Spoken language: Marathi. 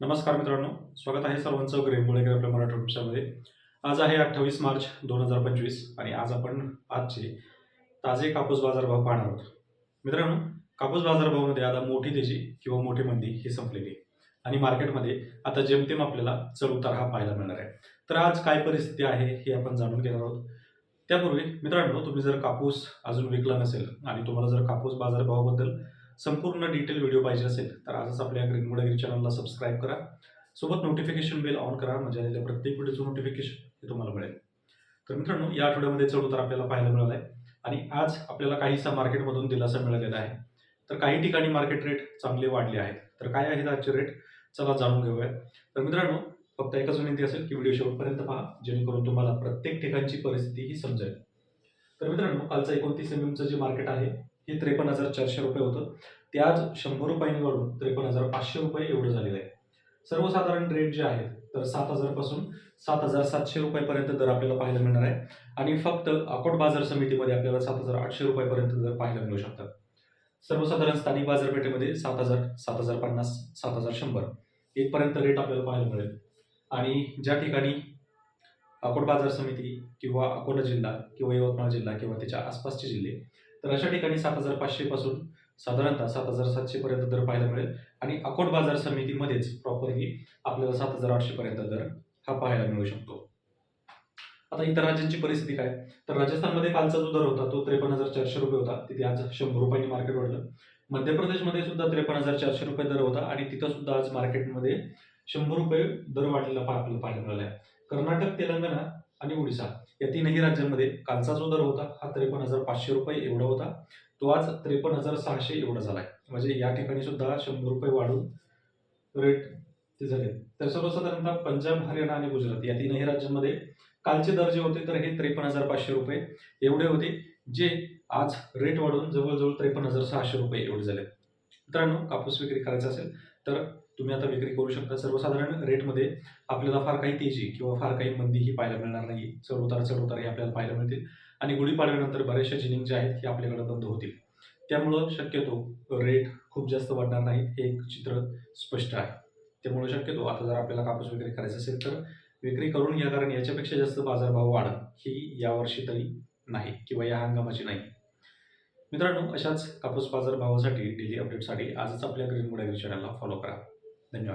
नमस्कार मित्रांनो स्वागत आहे सर्वांचं ग्रेमुळे आपल्या मराठी वृक्षामध्ये आज आहे अठ्ठावीस मार्च दोन हजार पंचवीस आणि आज आपण आजचे ताजे कापूस बाजारभाव पाहणार आहोत. मित्रांनो कापूस बाजारभावामध्ये आता मोठी तेजी किंवा मोठी मंदी ही संपलेली आहे आणि मार्केटमध्ये आता जेमतेम आपल्याला चढउतार हा पाहायला मिळणार आहे. तर आज काय परिस्थिती आहे हे आपण जाणून घेणार आहोत. त्यापूर्वी मित्रांनो तुम्ही जर कापूस अजून विकला नसेल आणि तुम्हाला जर कापूस बाजारभावाबद्दल संपूर्ण डिटेल व्हिडिओ पाहिजे असेल तर आजच आपल्या ग्रीनमुडागिरी चॅनलला सबस्क्राईब करा. सोबत नोटिफिकेशन बेल ऑन करा म्हणजे आलेल्या प्रत्येक व्हिडिओचं नोटिफिकेशन हे तुम्हाला मिळेल. तर मित्रांनो या आठवड्यामध्ये चढउतार आपल्याला पाहायला मिळाला आहे आणि आज आपल्याला काहीसा मार्केटमधून दिलासा मिळालेला आहे. तर काही ठिकाणी मार्केट रेट चांगले वाढले आहेत. तर काय आहेत आजचे रेट चला जाणून घेऊया. तर मित्रांनो फक्त एकच विनंती असेल की व्हिडिओ शेवटपर्यंत पहा जेणेकरून तुम्हाला प्रत्येक ठिकाणची परिस्थिती ही समजेल. तर मित्रांनो कालचं एकोणतीस एम एमचं जे मार्केट आहे हे त्रेपन्न हजार चारशे रुपये होतं. ते आज शंभर रुपयांवरून त्रेपन्न हजार पाचशे रुपये एवढं झालेलं आहे. सर्वसाधारण रेट जे आहेत तर सात हजारपासून सात हजार सातशे रुपयापर्यंत दर आपल्याला पाहायला मिळणार आहे. आणि फक्त अकोट बाजार समितीमध्ये आपल्याला सात हजार आठशे रुपयापर्यंत दर पाहायला मिळू शकतात. सर्वसाधारण स्थानिक बाजारपेठेमध्ये सात हजार सात हजार पन्नास सात हजार शंभर इथपर्यंत रेट आपल्याला पाहायला मिळेल. आणि ज्या ठिकाणी अकोट बाजार समिती किंवा अकोला जिल्हा किंवा यवतमाळ जिल्हा किंवा त्याच्या आसपासचे जिल्हे तर अशा ठिकाणी सात हजार पाचशेपासून साधारणतः सात हजार सातशेपर्यंत दर पाहायला मिळेल. आणि अकोट बाजार समितीमध्येच प्रॉपरली आपल्याला सात हजार आठशेपर्यंत दर हा पाहायला मिळू शकतो. आता इतर राज्यांची परिस्थिती काय? तर राजस्थानमध्ये कालचा जो दर होता तो त्रेपन्न हजार चारशे रुपये होता. तिथे आज शंभर रुपयांनी मार्केट वाढलं. मध्य प्रदेशमध्ये सुद्धा त्रेपन्न हजार चारशे रुपये दर होता आणि तिथं सुद्धा आज मार्केटमध्ये शंभर रुपये दर वाढलेला पा- आपल्याला पाहायला मिळाला आहे कर्नाटक तेलंगणा आणि ओडिशा या तीनही राज्यांमध्ये कालचा जो दर होता हा त्रेपन्न हजार पाचशे रुपये एवढा होता. तो आज त्रेपन्न हजार सहाशे एवढा झाला आहे म्हणजे या ठिकाणी सुद्धा शंभर रुपये वाढून रेट ते झाले तर सर्वसाधारणतः पंजाब हरियाणा आणि गुजरात या तीनही राज्यांमध्ये कालचे दर जे होते तर हे त्रेपन्न हजार पाचशे रुपये एवढे होते जे आज रेट वाढून जवळजवळ त्रेपन्न हजार सहाशे रुपये एवढे झाले मित्रांनो कापूस विक्री करायचा असेल तर तुम्ही आता विक्री करू शकता. सर्वसाधारण रेटमध्ये आपल्याला फार काही तेजी किंवा फार काही मंदी ही पाहायला मिळणार नाही. चढउतार चढउतार हे आपल्याला पाहायला मिळतील. आणि गुढीपाडव्यानंतर बऱ्याचशा जिनिंग ज्या आहेत हे आपल्याकडे बंद होतील. त्यामुळं शक्यतो रेट खूप जास्त वाढणार नाहीत हे एक चित्र स्पष्ट आहे. त्यामुळे शक्यतो आता जर आपल्याला कापूस विक्री करायचं असेल तर विक्री करून घ्या कारण याच्यापेक्षा जास्त बाजारभाव वाढ ही यावर्षी तरी नाही किंवा या हंगामाची नाही. मित्रांनो अशाच कापूस बाजारभावासाठी डेली अपडेटसाठी आजच आपल्या ग्रीन मुडागिरी चॅनलला फॉलो करा. 美女